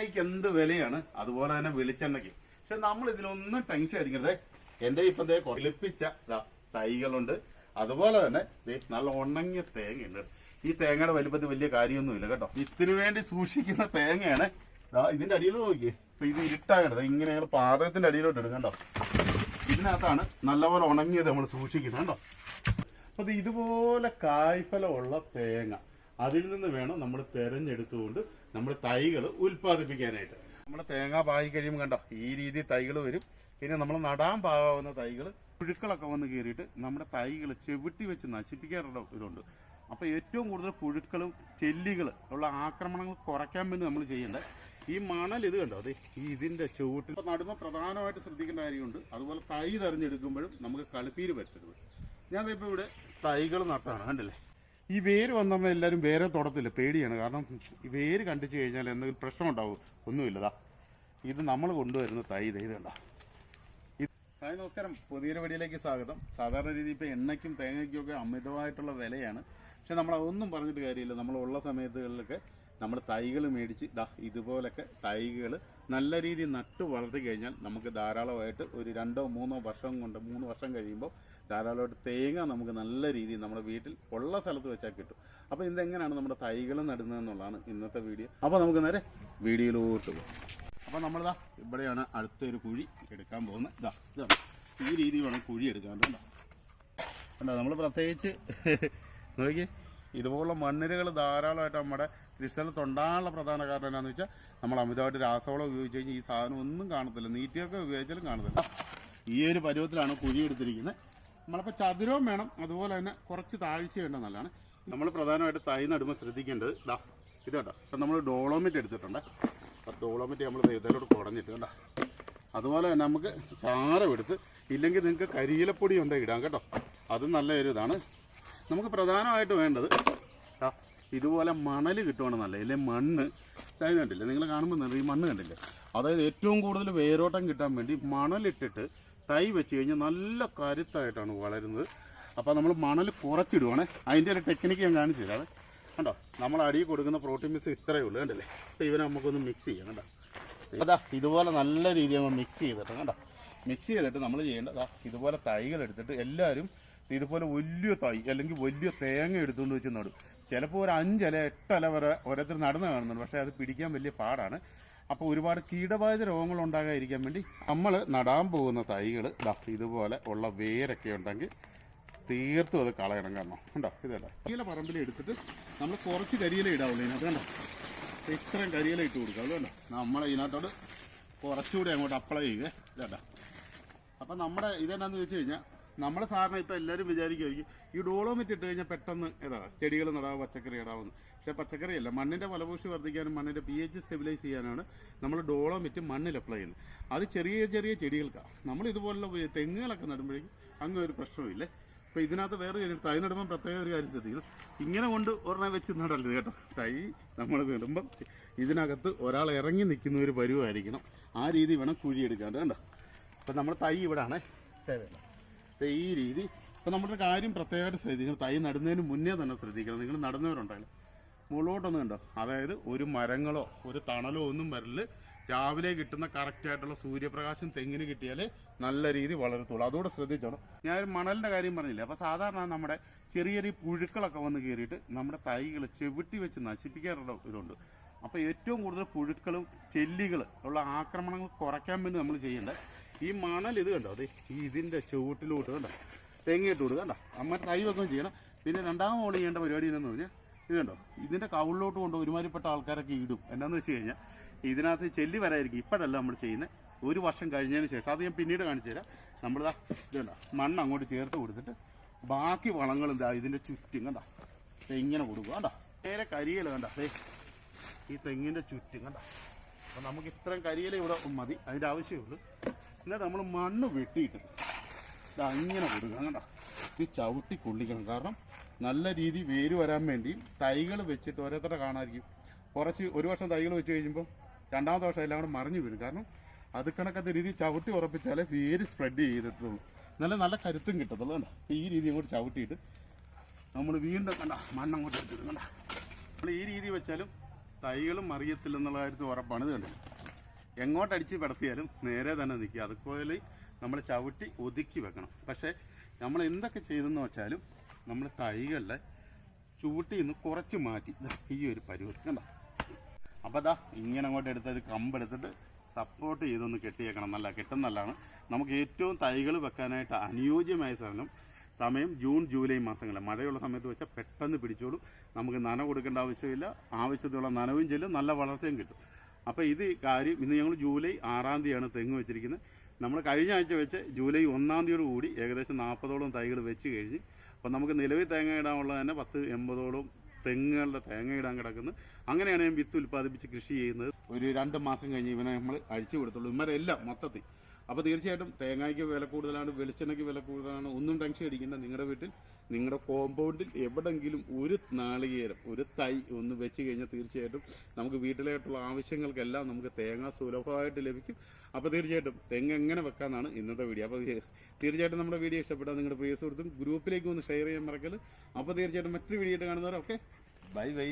തേങ്ങയ്ക്ക് എന്ത് വിലയാണ്? അതുപോലെ തന്നെ വെളിച്ചെണ്ണയ്ക്ക്. പക്ഷെ നമ്മൾ ഇതിലൊന്നും ടെൻഷൻ അടിക്കരുത് എന്റെ ഇപ്പൊ ദേ കൊലിപ്പിച്ച തൈകളുണ്ട്. അതുപോലെ തന്നെ നല്ല ഉണങ്ങിയ തേങ്ങയുണ്ട് ഈ തേങ്ങയുടെ വലിപ്പത്തിൽ വലിയ കാര്യമൊന്നുമില്ല കേട്ടോ. ഇതിനു വേണ്ടി സൂക്ഷിക്കുന്ന തേങ്ങയാണ്. ഇതിന്റെ അടിയിൽ നോക്കിയേ. ഇപ്പൊ ഇത് ഇരുട്ടാകണത് ഇങ്ങനെ ഞങ്ങൾ പാതകത്തിന്റെ അടിയിലോട്ട് എടുക്കണ്ടോ കണ്ടോ ഇതിനകത്താണ് നല്ലപോലെ ഉണങ്ങിയത് നമ്മൾ സൂക്ഷിക്കുന്നത് കേട്ടോ. അപ്പൊ ഇത് ഇതുപോലെ കായ്ഫലമുള്ള തേങ്ങ. അതിൽ നിന്ന് വേണം നമ്മൾ തെരഞ്ഞെടുത്തുകൊണ്ട് നമ്മുടെ തൈകൾ ഉൽപ്പാദിപ്പിക്കാനായിട്ട്. നമ്മുടെ തേങ്ങ പായി കഴിയുമ്പോൾ കണ്ടോ ഈ രീതി തൈകൾ വരും. പിന്നെ നമ്മൾ നടാൻ പാകാവുന്ന തൈകൾ പുഴുക്കളൊക്കെ വന്ന് കയറിയിട്ട് നമ്മുടെ തൈകൾ ചെവിട്ടി വെച്ച് നശിപ്പിക്കാറുള്ള ഇതുണ്ട്. അപ്പോൾ ഏറ്റവും കൂടുതൽ പുഴുക്കളും ചെല്ലികൾ ഉള്ള ആക്രമണങ്ങൾ കുറയ്ക്കാൻ വേണ്ടി നമ്മൾ ചെയ്യേണ്ടത് ഈ മണൽ ഇത് കണ്ടോ അതെ ഈ ഇതിന്റെ ചുവട്ടിൽ. നടുമ്പോൾ പ്രധാനമായിട്ട് ശ്രദ്ധിക്കേണ്ട കാര്യമുണ്ട്. അതുപോലെ തൈ തെരഞ്ഞെടുക്കുമ്പോഴും നമുക്ക് കളിപ്പീര് പറ്റരുത്. ഞാൻ ഇവിടെ തൈകൾ നട്ടാണ് കണ്ടില്ലേ? ഈ വേര് വന്നാൽ എല്ലാവരും വേറെ തുടത്തില്ല. പേടിയാണ്. കാരണം ഈ വേര് കണ്ടിച്ചു കഴിഞ്ഞാൽ എന്തെങ്കിലും പ്രശ്നം ഉണ്ടാവും ഒന്നുമില്ലതാ ഇത് നമ്മൾ കൊണ്ടുവരുന്ന തൈ. ഇത് ഇത് കണ്ടോ? ഇത്- ഹായ് നമസ്കാരം. പുതിയൊരു വീഡിയോയിലേക്ക് സ്വാഗതം. സാധാരണ രീതിയിൽ ഇപ്പോൾ എണ്ണയ്ക്കും തേങ്ങയ്ക്കും ഒക്കെ അമിതമായിട്ടുള്ള വിലയാണ്. പക്ഷെ നമ്മൾ അതൊന്നും പറഞ്ഞിട്ട് കാര്യമില്ല. നമ്മൾ ഉള്ള സമയത്തുകളിലൊക്കെ നമ്മൾ തൈകൾ മേടിച്ച് ദാ ഇതുപോലൊക്കെ തൈകൾ നല്ല രീതിയിൽ നട്ടു വളർത്തി കഴിഞ്ഞാൽ നമുക്ക് ധാരാളമായിട്ട് ഒരു രണ്ടോ മൂന്നോ വർഷം കൊണ്ട് മൂന്ന് വർഷം കഴിയുമ്പോൾ ധാരാളമായിട്ട് തേങ്ങ നമുക്ക് നല്ല രീതിയിൽ നമ്മുടെ വീട്ടിൽ ഉള്ള സ്ഥലത്ത് വെച്ചാൽ കിട്ടും. അപ്പോൾ ഇതെങ്ങനെയാണ് നമ്മുടെ തൈകൾ നടുന്നതെന്നുള്ളതാണ് ഇന്നത്തെ വീഡിയോ. അപ്പോൾ നമുക്ക് നേരെ വീഡിയോയിലോട്ട് പോകും. അപ്പോൾ നമ്മളിതാ ഇവിടെയാണ് അടുത്തൊരു കുഴി എടുക്കാൻ പോകുന്നത്. ഇതാ ഇതാണ് ഈ രീതിയിൽ വേണം കുഴി എടുക്കാൻ കണ്ടോ? നമ്മൾ പ്രത്യേകിച്ച് നോക്കി ഇതുപോലുള്ള മണ്ണിരകൾ ധാരാളമായിട്ട് നമ്മുടെ കൃഷിസ്ഥലത്ത് ഉണ്ടാകാനുള്ള പ്രധാന കാരണം എന്താണെന്ന് വെച്ചാൽ നമ്മൾ അമിതമായിട്ട് രാസവളം ഉപയോഗിച്ച് കഴിഞ്ഞാൽ ഈ സാധനം ഒന്നും കാണത്തില്ല. നീറ്റിയൊക്കെ ഉപയോഗിച്ചാലും കാണത്തില്ല. ഈ ഒരു പരുവത്തിലാണ് കുഴി എടുത്തിരിക്കുന്നത്. നമ്മളിപ്പോൾ ചതുരവും വേണം. അതുപോലെ തന്നെ കുറച്ച് താഴ്ച വേണ്ട നല്ലതാണ്. നമ്മൾ പ്രധാനമായിട്ട് തൈ നടുമ്പോൾ ശ്രദ്ധിക്കേണ്ടത് ഇതാ ഇത് കേട്ടോ ഇപ്പം നമ്മൾ ഡോളോമിറ്റ് എടുത്തിട്ടുണ്ട്. അപ്പോൾ ഡോളോമിറ്റ് നമ്മൾ ഇതിലോട്ട് കുടഞ്ഞിട്ട് കേട്ടോ അതുപോലെ തന്നെ നമുക്ക് ചാരം എടുത്ത് ഇല്ലെങ്കിൽ നിങ്ങൾക്ക് കരിയിലപ്പൊടി ഉണ്ടെങ്കിൽ ഇടാം കേട്ടോ. അത് നല്ല ഒരു ഇതാണ്. നമുക്ക് പ്രധാനമായിട്ട് വേണ്ടത് ഇതുപോലെ മണൽ കിട്ടുവാണ് നല്ല അല്ലെങ്കിൽ മണ്ണ്? അതായത് കണ്ടില്ലേ? നിങ്ങൾ കാണുമ്പോൾ ഈ മണ്ണ് കണ്ടില്ലേ? അതായത് ഏറ്റവും കൂടുതൽ വേരോട്ടം കിട്ടാൻ വേണ്ടി മണലിട്ടിട്ട് തൈ വെച്ച് കഴിഞ്ഞാൽ നല്ല കരുത്തായിട്ടാണ് വളരുന്നത്. അപ്പോൾ നമ്മൾ മണൽ കുറച്ചിടുവാണ്. അതിന്റെ ഒരു ടെക്നിക്ക് ഞാൻ കാണിച്ചു തരാം കണ്ടോ? നമ്മൾ അടിയിൽ കൊടുക്കുന്ന പ്രോട്ടീൻ മിക്സ് ഇത്രയേ ഉള്ളൂ കണ്ടില്ലേ? അപ്പോൾ ഇവനെ നമുക്കൊന്ന് മിക്സ് ചെയ്യാം കണ്ടോ? അതാ ഇതുപോലെ നല്ല രീതിയിൽ മിക്സ് ചെയ്തിട്ട് കണ്ടോ? മിക്സ് ചെയ്തിട്ട് നമ്മൾ ചെയ്യേണ്ടത് ഇതുപോലെ തൈകൾ എടുത്തിട്ട് എല്ലാവരും ഇതുപോലെ വലിയ തൈ അല്ലെങ്കിൽ വലിയ തേങ്ങ എടുത്തുകൊണ്ട് വെച്ച് നടും. ചിലപ്പോൾ ഒരു അഞ്ചല എട്ടല വരെ ഓരോരുത്തർ നടന്നു കാണുന്നുണ്ട്. പക്ഷേ അത് പിടിക്കാൻ വലിയ പാടാണ്. അപ്പോൾ ഒരുപാട് കീടബാധിത രോഗങ്ങൾ ഉണ്ടാകാതിരിക്കാൻ വേണ്ടി നമ്മൾ നടാൻ പോകുന്ന തൈകൾ ഇതുപോലെ ഉള്ള വേരൊക്കെ ഉണ്ടെങ്കിൽ തീർത്തും അത് കളയണം കാരണം ഉണ്ടോ ഇതല്ല കരിയില പറമ്പിൽ എടുത്തിട്ട് നമ്മൾ കുറച്ച് കരിയില ഇടാവുള്ളൂ ഇതിനകത്ത് കണ്ടോ? ഇത്രയും കരിയില ഇട്ട് കൊടുക്കുക. അതുകൊണ്ടോ നമ്മൾ ഇതിനകത്തോട് കുറച്ചുകൂടി അങ്ങോട്ട് അപ്ലൈ ചെയ്യുക. ഇതല്ല അപ്പം നമ്മുടെ ഇതെന്നാന്ന് വെച്ച് കഴിഞ്ഞാൽ നമ്മൾ സാധാരണ ഇപ്പം എല്ലാവരും വിചാരിക്കുമായിരിക്കും ഈ ഡോളോമിറ്റ് ഇട്ട് കഴിഞ്ഞാൽ പെട്ടെന്ന് ഏതാ ചെടികൾ നടാവും പച്ചക്കറി ഇടാവുന്നു പക്ഷേ പച്ചക്കറിയല്ല മണ്ണിന്റെ ഫലപൂഷി വർദ്ധിക്കാനും മണ്ണിന്റെ പി എച്ച് സ്റ്റെബിലൈസ് ചെയ്യാനാണ് നമ്മൾ ഡോളോമിറ്റ് മണ്ണിൽ അപ്ലൈ ചെയ്യുന്നത്. അത് ചെറിയ ചെറിയ ചെടികൾക്കാണ് നമ്മൾ ഇതുപോലുള്ള തെങ്ങുകളൊക്കെ നടുമ്പോഴേക്കും അങ്ങനെ ഒരു പ്രശ്നമില്ലേ അപ്പോൾ ഇതിനകത്ത് വേറെ കാര്യം തൈ നടുമ്പം പ്രത്യേക ഒരു കാര്യം ശ്രദ്ധിക്കണം. ഇങ്ങനെ കൊണ്ട് ഒരെണ്ണം വെച്ച് നടരുത് കേട്ടോ. തൈ നമ്മൾ നടുമ്പം ഇതിനകത്ത് ഒരാൾ ഇറങ്ങി നിൽക്കുന്ന ഒരു പരുവായിരിക്കണം. ആ രീതി വേണം കുഴിയെടുക്കാൻ. കേട്ടോ അപ്പം നമ്മൾ തൈ ഇവിടാണ്. ഈ രീതി അപ്പം നമ്മളൊരു കാര്യം പ്രത്യേകമായിട്ട് ശ്രദ്ധിക്കണം. തൈ നടുന്നതിന് മുന്നേ തന്നെ ശ്രദ്ധിക്കണം. നിങ്ങൾ നടുന്നവരുണ്ടല്ലോ. മുകളിലോട്ടൊന്നും കണ്ടോ? അതായത് ഒരു മരങ്ങളോ ഒരു തണലോ ഒന്നും വരൽ രാവിലെ കിട്ടുന്ന കറക്റ്റ് ആയിട്ടുള്ള സൂര്യപ്രകാശം തെങ്ങിന് കിട്ടിയാലേ നല്ല രീതി വളരത്തുള്ളൂ. അതുകൂടെ ശ്രദ്ധിച്ചോണം. ഞാൻ മണലിന്റെ കാര്യം പറഞ്ഞില്ലേ? അപ്പോൾ സാധാരണ നമ്മുടെ ചെറിയ ചെറിയ പുഴുക്കളൊക്കെ വന്ന് കയറിയിട്ട് നമ്മുടെ തൈകൾ ചെവിട്ടി വെച്ച് നശിപ്പിക്കാറുള്ള ഇതുണ്ട്. അപ്പോൾ ഏറ്റവും കൂടുതൽ പുഴുക്കളും ചെല്ലികൾ ഉള്ള ആക്രമണങ്ങൾ കുറയ്ക്കാൻ വേണ്ടി നമ്മൾ ചെയ്യേണ്ടത് ഈ മണൽ ഇത് കണ്ടോ? അതെ ഈ ഇതിന്റെ ചുവട്ടിലോട്ട് കണ്ട? തെങ്ങിട്ട് കൊടുക്കുക കണ്ടോ? അമ്മ വെക്കുകയും ചെയ്യണം. പിന്നെ രണ്ടാമത് ഓൾ ചെയ്യേണ്ട പരിപാടി എന്നു പറഞ്ഞാൽ ഇത് കണ്ടോ? ഇതിന്റെ കവിളിലോട്ട് കൊണ്ട് ഒരുമാതിരിപ്പെട്ട ആൾക്കാരൊക്കെ ഇടും. എന്താണെന്ന് വെച്ച് കഴിഞ്ഞാൽ ഇതിനകത്ത് ചെല്ലി വരായിരിക്കും. ഇപ്പോഴല്ല നമ്മൾ ചെയ്യുന്നത് ഒരു വർഷം കഴിഞ്ഞതിന് ശേഷം. അത് ഞാൻ പിന്നീട് കാണിച്ചു തരാം. നമ്മളിതാ ഇത് കണ്ടോ? മണ്ണ് അങ്ങോട്ട് ചേർത്ത് കൊടുത്തിട്ട് ബാക്കി വളങ്ങളും ഇതാ ഇതിന്റെ ചുറ്റും കണ്ട? തെങ്ങിനെ കൊടുക്കുക കണ്ട? നേരെ കരിയില കണ്ട? അതേ ഈ തെങ്ങിന്റെ ചുറ്റും കണ്ട? അപ്പം നമുക്ക് ഇത്രയും കരിയില ഇവിടെ മതി. അതിന്റെ ആവശ്യമുള്ളൂ. എന്നിട്ട് നമ്മൾ മണ്ണ് വെട്ടിയിട്ട് ദാ ഇങ്ങനെ കൊടുക്കണം കണ്ടോ? ഈ ചവിട്ടി കൊള്ളിക്കണം കാരണം നല്ല രീതി വേര് വരാൻ വേണ്ടി തൈകൾ വെച്ചിട്ട് ഓരോരുത്തരുടെ കാണാതിരിക്കും. കുറച്ച് ഒരു വർഷം തൈകൾ വെച്ച് കഴിയുമ്പോൾ രണ്ടാമത്തെ വർഷം എല്ലാം കൂടെ മറിഞ്ഞു വീഴും. കാരണം അത് കണക്കത്തെ രീതി ചവിട്ടി ഉറപ്പിച്ചാലേ വേര് സ്പ്രെഡ് ചെയ്തിട്ടുള്ളൂ. നല്ല നല്ല കരുത്തും കിട്ടത്തുള്ളൂ. കണ്ടോ? ഈ രീതി അങ്ങോട്ട് ചവിട്ടിയിട്ട് നമ്മൾ വീണ്ടും കണ്ട? മണ്ണ് അങ്ങോട്ട് കണ്ട? നമ്മൾ ഈ രീതി വെച്ചാലും തൈകളും മറിയത്തില്ലെന്നുള്ള കാര്യത്തിൽ ഉറപ്പാണ്. ഇത് കണ്ടില്ല? എങ്ങോട്ടടിച്ച് പടത്തിയാലും നേരെ തന്നെ നിൽക്കുക. അതുപോലെ നമ്മൾ ചവിട്ടി ഒതുക്കി വെക്കണം. പക്ഷേ നമ്മൾ എന്തൊക്കെ ചെയ്തെന്ന് വെച്ചാലും നമ്മൾ തൈകളിലെ ചൂട്ടി നിന്ന് കുറച്ച് മാറ്റി. ഈ ഒരു പരുവത്തിൽ കണ്ട? അപ്പോൾ ദാ ഇങ്ങനെ അങ്ങോട്ട് എടുത്തൊരു കമ്പെടുത്തിട്ട് സപ്പോർട്ട് ചെയ്തൊന്ന് കെട്ടിയേക്കണം. നല്ല കെട്ടുന്നല്ലാണ് നമുക്ക് ഏറ്റവും തൈകൾ വെക്കാനായിട്ട് അനുയോജ്യമായ സാധനം സമയം ജൂൺ ജൂലൈ മാസങ്ങളിൽ. മഴയുള്ള സമയത്ത് വെച്ചാൽ പെട്ടെന്ന് പിടിച്ചോളും. നമുക്ക് നന കൊടുക്കേണ്ട ആവശ്യമില്ല. ആവശ്യത്തിലുള്ള നനവും ചെല്ലും. നല്ല വളർച്ചയും കിട്ടും. അപ്പോൾ ഇത് കാര്യം ഇന്ന് ഞങ്ങൾ ജൂലൈ ആറാം തീയതിയാണ് തെങ്ങ് വെച്ചിരിക്കുന്നത്. നമ്മൾ കഴിഞ്ഞ ആഴ്ച വെച്ച് ജൂലൈ ഒന്നാം തീയതിയോട് കൂടി ഏകദേശം നാൽപ്പതോളം തൈകൾ വെച്ച് കഴിഞ്ഞ് അപ്പോൾ നമുക്ക് നിലവിൽ തേങ്ങ ഇടാനുള്ള തന്നെ പത്ത് എൺപതോളം തെങ്ങുകളുടെ തേങ്ങ ഇടാൻ കിടക്കുന്നത് അങ്ങനെയാണ് ഞാൻ വിത്ത് ഉൽപ്പാദിപ്പിച്ച് കൃഷി ചെയ്യുന്നത്. ഒരു രണ്ട് മാസം കഴിഞ്ഞ് ഇവനെ നമ്മൾ അഴിച്ചു കൊടുത്തുള്ളൂ. ഇവരെല്ലാം മൊത്തത്തിൽ. അപ്പോൾ തീർച്ചയായിട്ടും തേങ്ങയ്ക്ക് വില കൂടുതലാണ് വെളിച്ചെണ്ണയ്ക്ക് വില കൂടുതലാണ് ഒന്നും ടെൻഷൻ അടിക്കേണ്ട നിങ്ങളുടെ വീട്ടിൽ. നിങ്ങളുടെ കോമ്പൗണ്ടിൽ എവിടെങ്കിലും ഒരു നാളികേരം ഒരു തൈ ഒന്ന് വെച്ച് കഴിഞ്ഞാൽ തീർച്ചയായിട്ടും നമുക്ക് വീട്ടിലായിട്ടുള്ള ആവശ്യങ്ങൾക്കെല്ലാം നമുക്ക് തേങ്ങ സുലഭമായിട്ട് ലഭിക്കും. അപ്പോൾ തീർച്ചയായിട്ടും തെങ്ങ് എങ്ങനെ വെക്കാന്നാണ് ഇന്നത്തെ വീഡിയോ അപ്പോൾ തീർച്ചയായിട്ടും നമ്മുടെ വീഡിയോ ഇഷ്ടപ്പെട്ടാൽ നിങ്ങളുടെ പ്രിയ സുഹൃത്തും ഗ്രൂപ്പിലേക്ക് ഒന്ന് ഷെയർ ചെയ്യാൻ മറക്കൽ അപ്പോൾ തീർച്ചയായിട്ടും മറ്റൊരു വീഡിയോ ആയിട്ട് കാണുന്നവർ ഓക്കെ ബൈ ബൈ